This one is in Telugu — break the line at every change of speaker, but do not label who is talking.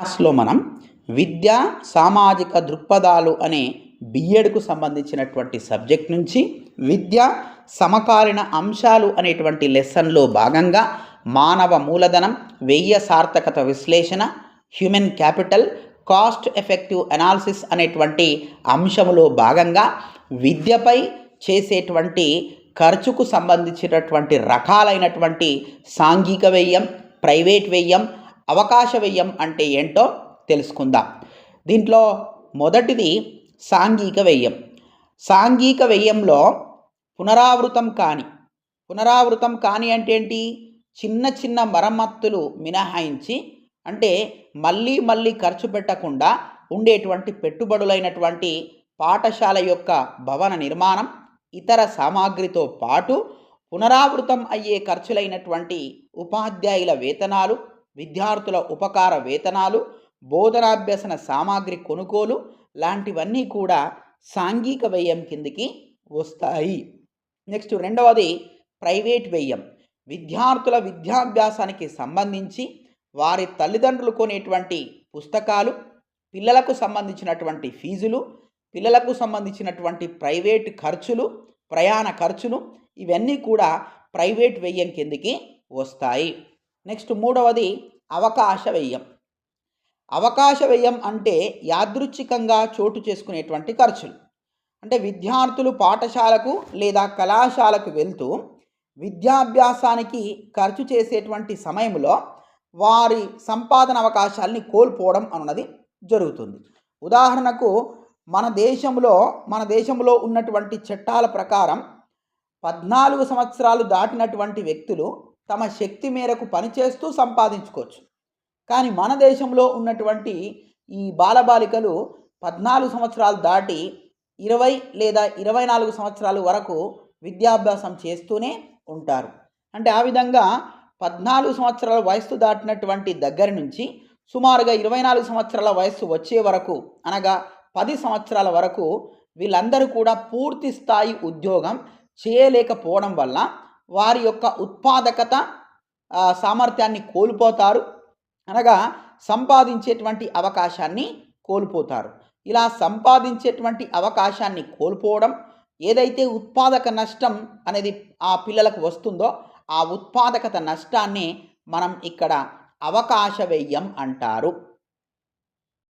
క్లాస్లో మనం విద్య సామాజిక దృక్పథాలు అనే బిఎడ్కు సంబంధించినటువంటి సబ్జెక్ట్ నుంచి విద్య సమకాలీన అంశాలు అనేటువంటి లెసన్లో భాగంగా మానవ మూలధనం వ్యయ సార్థకత విశ్లేషణ human capital cost effective analysis అనేటువంటి అంశములో భాగంగా విద్యపై చేసేటువంటి ఖర్చుకు సంబంధించినటువంటి రకాలైనటువంటి సాంఘిక వ్యయం ప్రైవేట్ వ్యయం అవకాశ వ్యయం అంటే ఏంటో తెలుసుకుందాం. దీంట్లో మొదటిది సాంఘిక వ్యయం. సాంఘిక వ్యయంలో పునరావృతం కాని పునరావృతం కాని అంటే ఏంటి? చిన్న చిన్న మరమ్మత్తులు మినహాయించి అంటే మళ్ళీ మళ్ళీ ఖర్చు పెట్టకుండా ఉండేటువంటి పెట్టుబడులైనటువంటి పాఠశాల యొక్క భవన నిర్మాణం ఇతర సామాగ్రితో పాటు పునరావృతం అయ్యే ఖర్చులైనటువంటి ఉపాధ్యాయుల వేతనాలు విద్యార్థుల ఉపకార వేతనాలు బోధనాభ్యసన సామాగ్రి కొనుగోలు లాంటివన్నీ కూడా సాంఘిక వ్యయం కిందికి వస్తాయి. నెక్స్ట్ రెండవది ప్రైవేట్ వ్యయం. విద్యార్థుల విద్యాభ్యాసానికి సంబంధించి వారి తల్లిదండ్రులు కొనేటువంటి పుస్తకాలు పిల్లలకు సంబంధించినటువంటి ఫీజులు పిల్లలకు సంబంధించినటువంటి ప్రైవేట్ ఖర్చులు ప్రయాణ ఖర్చులు ఇవన్నీ కూడా ప్రైవేట్ వ్యయం కిందికి వస్తాయి. నెక్స్ట్ మూడవది అవకాశ వ్యయం. అవకాశ వ్యయం అంటే యాదృచ్ఛికంగా చోటు చేసుకునేటువంటి ఖర్చులు. అంటే విద్యార్థులు పాఠశాలకు లేదా కళాశాలకు వెళ్తూ విద్యాభ్యాసానికి ఖర్చు చేసేటువంటి సమయంలో వారి సంపాదన అవకాశాల్ని కోల్పోవడం అన్నది జరుగుతుంది. ఉదాహరణకు మన దేశంలో మన దేశంలో ఉన్నటువంటి చట్టాల ప్రకారం పద్నాలుగు సంవత్సరాలు దాటినటువంటి వ్యక్తులు తమ శక్తి మేరకు పనిచేస్తూ సంపాదించుకోవచ్చు. కానీ మన దేశంలో ఉన్నటువంటి ఈ బాలబాలికలు పద్నాలుగు సంవత్సరాలు దాటి ఇరవై లేదా ఇరవై నాలుగు సంవత్సరాల వరకు విద్యాభ్యాసం చేస్తూనే ఉంటారు. అంటే ఆ విధంగా పద్నాలుగు సంవత్సరాల వయస్సు దాటినటువంటి దగ్గర నుంచి సుమారుగా ఇరవై నాలుగు సంవత్సరాల వయస్సు వచ్చే వరకు అనగా పది సంవత్సరాల వరకు వీళ్ళందరూ కూడా పూర్తి స్థాయి ఉద్యోగం చేయలేకపోవడం వల్ల వారి యొక్క ఉత్పాదకత సామర్థ్యాన్ని కోల్పోతారు. అనగా సంపాదించేటువంటి అవకాశాన్ని కోల్పోతారు. ఇలా సంపాదించేటువంటి అవకాశాన్ని కోల్పోవడం ఏదైతే ఉత్పాదక నష్టం అనేది ఆ పిల్లలకు వస్తుందో ఆ ఉత్పాదకత నష్టాన్ని మనం ఇక్కడ అవకాశ వ్యయం అంటారు.